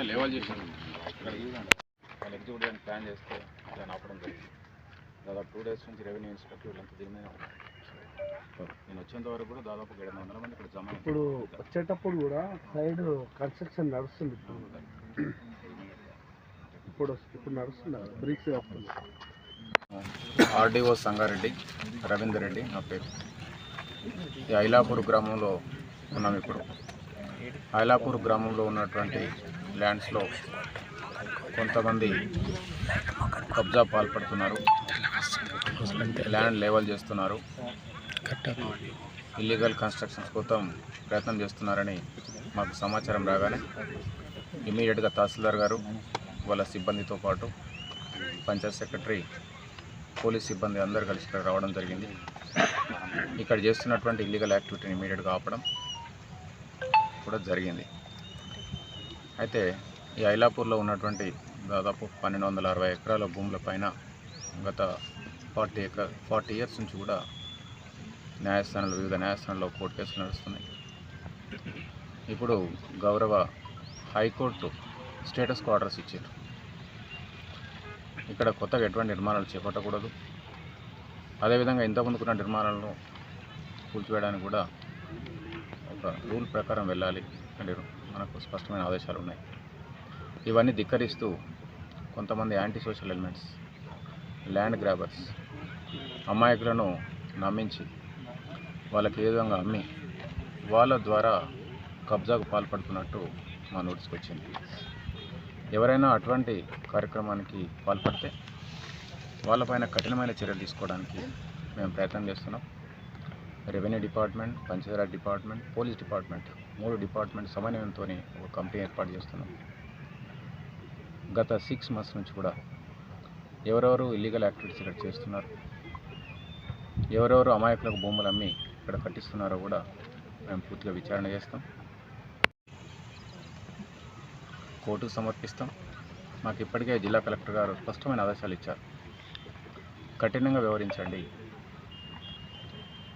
అంతా లేవల్ చేశారు ఇక్కడ వాళ్ళు ఎగ్జిక్యూట్ చేయడానికి ప్లాన్ చేస్తే దాన్ని ఆపడం జరిగింది. దాదాపు టూ డేస్ నుంచి రెవెన్యూ ఇన్స్పెక్టర్ వీళ్ళంతా దీని మీద నేను వచ్చేంత వరకు కూడా దాదాపు ఏడు వందల మంది ఇక్కడ జమ. ఇప్పుడు వచ్చేటప్పుడు కూడా సైడ్ కన్స్ట్రక్షన్ నడుస్తుంది ఇప్పుడు. ఇప్పుడు ఇప్పుడు నడుస్తుంది? బ్రిక్స్ ఆర్డీఓ సంగారెడ్డి రవీందర్ రెడ్డి నా పేరు. ఈ ఐలాపూర్ గ్రామంలో ఉన్నాం ఇప్పుడు. ఐలాపూర్ గ్రామంలో ఉన్నటువంటి ల్యాండ్స్లో కొంతమంది కబ్జా పాల్పడుతున్నారు. ల్యాండ్ లేవల్ చేస్తున్నారు. ఇల్లీగల్ కన్స్ట్రక్షన్స్ కోసం ప్రయత్నం చేస్తున్నారని మాకు సమాచారం రాగానే ఇమీడియట్గా తహసీల్దార్ గారు వాళ్ళ సిబ్బందితో పాటు పంచాయత్ సెక్రటరీ పోలీస్ సిబ్బంది అందరు కలిసి ఇక్కడ రావడం జరిగింది. ఇక్కడ చేస్తున్నటువంటి ఇల్లీగల్ యాక్టివిటీని ఇమీడియట్గా ఆపడం కూడా జరిగింది. అయితే ఈ ఐలాపూర్లో ఉన్నటువంటి దాదాపు పన్నెండు వందల అరవై ఎకరాల భూముల పైన గత ఫార్టీ ఎకర్ ఫార్టీ ఇయర్స్ నుంచి కూడా న్యాయస్థానాలు వివిధ న్యాయస్థానాల్లో కోర్టు కేసులు నడుస్తున్నాయి. ఇప్పుడు గౌరవ హైకోర్టు స్టేటస్ ఆర్డర్స్ ఇచ్చారు. ఇక్కడ కొత్తగా ఎటువంటి నిర్మాణాలు చేపట్టకూడదు. అదేవిధంగా ఇంతకుముందుకున్న నిర్మాణాలను కూల్చివేయడానికి కూడా ఒక రూల్ ప్రకారం వెళ్ళాలి అని మనకు స్పష్టమైన ఆదేశాలు ఉన్నాయి. ఇవన్నీ ధిక్కరిస్తూ కొంతమంది anti social elements land grabbers అమాయకులను నమ్మించి వాళ్ళకి ఏ విధంగా అమ్మి వాళ్ళ ద్వారా కబ్జాకు పాల్పడుతున్నట్టు మా నోటీస్కి వచ్చింది. ఎవరైనా అటువంటి కార్యక్రమానికి పాల్పడితే వాళ్ళపైన కఠినమైన చర్యలు తీసుకోవడానికి మేము ప్రయత్నం చేస్తున్నాం. Revenue department Panchayati Raj department police department మూడు డిపార్ట్మెంట్ సమన్వయంతో ఒక కమిటీ ఏర్పాటు చేస్తున్నాం. గత సిక్స్ మంత్స్ నుంచి కూడా ఎవరెవరు ఇల్లీగల్ యాక్టివిటీస్ ఇక్కడ చేస్తున్నారు ఎవరెవరు అమాయకులకు భూములు అమ్మి ఇక్కడ కట్టిస్తున్నారో కూడా మేము పూర్తిగా విచారణ చేస్తాం. కోర్టుకు సమర్పిస్తాం. మాకు ఇప్పటికే జిల్లా కలెక్టర్ గారు స్పష్టమైన ఆదేశాలు ఇచ్చారు. కఠినంగా వ్యవహరించండి.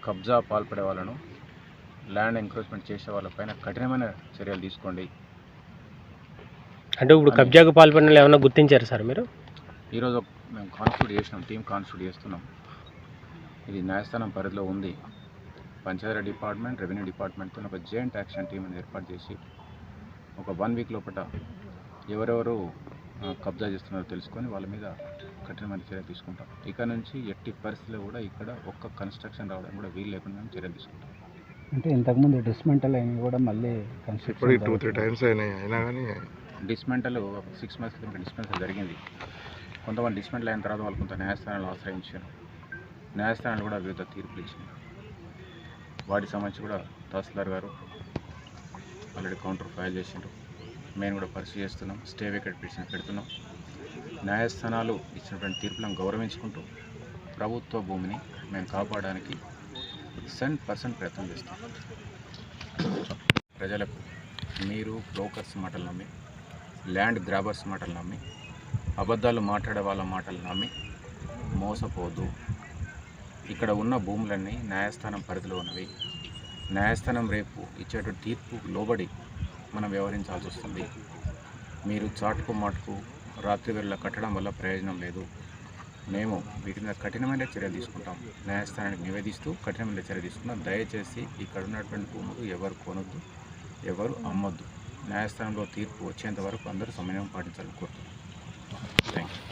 కబ్జా పాల్పడే వాళ్ళను ల్యాండ్ ఎంక్రోచ్మెంట్ చేసే వాళ్ళపైన కఠినమైన చర్యలు తీసుకోండి. అంటే ఇప్పుడు కబ్జాకు పాల్పడిన ఏమన్నా గుర్తించారు సార్ మీరు? ఈరోజు మేము కాన్స్టిట్యూట్ చేసినాం టీం కాన్స్టిట్యూట్ చేస్తున్నాం. ఇది న్యాయస్థానం పరిధిలో ఉంది. పంచాయతీ డిపార్ట్మెంట్ రెవెన్యూ డిపార్ట్మెంట్తో ఒక జాయింట్ యాక్షన్ టీంని ఏర్పాటు చేసి ఒక వన్ వీక్ లోపల ఎవరెవరు కబ్జా చేస్తున్నారో తెలుసుకొని వాళ్ళ మీద కఠినమైన చర్య తీసుకుంటాం. ఇక నుంచి ఎట్టి పరిస్థితుల్లో కూడా ఇక్కడ ఒక్క కన్స్ట్రక్షన్ రావడానికి కూడా వీలు లేకుండా మేము చర్యలు తీసుకుంటాం. అంటే ఇంతకుముందు డిస్మెంటల్ అయినవి కూడా మళ్ళీ టూ త్రీ టైమ్స్ అయినాయి. అయినా కానీ డిస్మెంటల్ సిక్స్ మంత్స్ క్రితం డిస్మెంటల్ జరిగింది. కొంతమంది డిస్మెంటల్ అయిన తర్వాత వాళ్ళు కొంత న్యాయస్థానాలు ఆశ్రయించారు. న్యాయస్థానాలు కూడా వివిధ తీర్పులు ఇచ్చింది వాటికి సంబంధించి కూడా తహసీల్దార్ గారు ఆల్రెడీ కౌంటర్ ఫైల్ చేసిండ్రు. మేము కూడా పరిశీలి చేస్తున్నాం స్టే వికెట్ పిటిషన్ పెడుతున్నాం. న్యాయస్థానాలు ఇచ్చినటువంటి తీర్పులను గౌరవించుకుంటూ ప్రభుత్వ భూమిని మేము కాపాడడానికి సెంట్ పర్సెంట్ ప్రయత్నం చేస్తాం. ప్రజలకు మీరు బ్రోకర్స్ మాటలు నమ్మి ల్యాండ్ గ్రాబర్స్ మాటలు నమ్మి అబద్ధాలు మాట్లాడే వాళ్ళ మాటలు నమ్మి మోసపోదు ఇక్కడ ఉన్న భూములన్నీ న్యాయస్థానం పరిధిలో ఉన్నవి. న్యాయస్థానం రేపు ఇచ్చేటువంటి తీర్పు లోబడి మనం వ్యవహరించాల్సి వస్తుంది. మీరు చాటుకు మాటుకు రాత్రి వేళ కట్టడం వల్ల ప్రయోజనం లేదు. మేము వీటి మీద కఠినమైన చర్యలు తీసుకుంటాం. న్యాయస్థానానికి నివేదిస్తూ కఠినమైన చర్య తీసుకుంటాం. దయచేసి ఇక్కడ ఉన్నటువంటి భూములు ఎవరు కొనొద్దు ఎవరు అమ్మొద్దు. న్యాయస్థానంలో తీర్పు వచ్చేంత వరకు అందరూ సమయం పాటించాలని కోరుతున్నాం. Thank you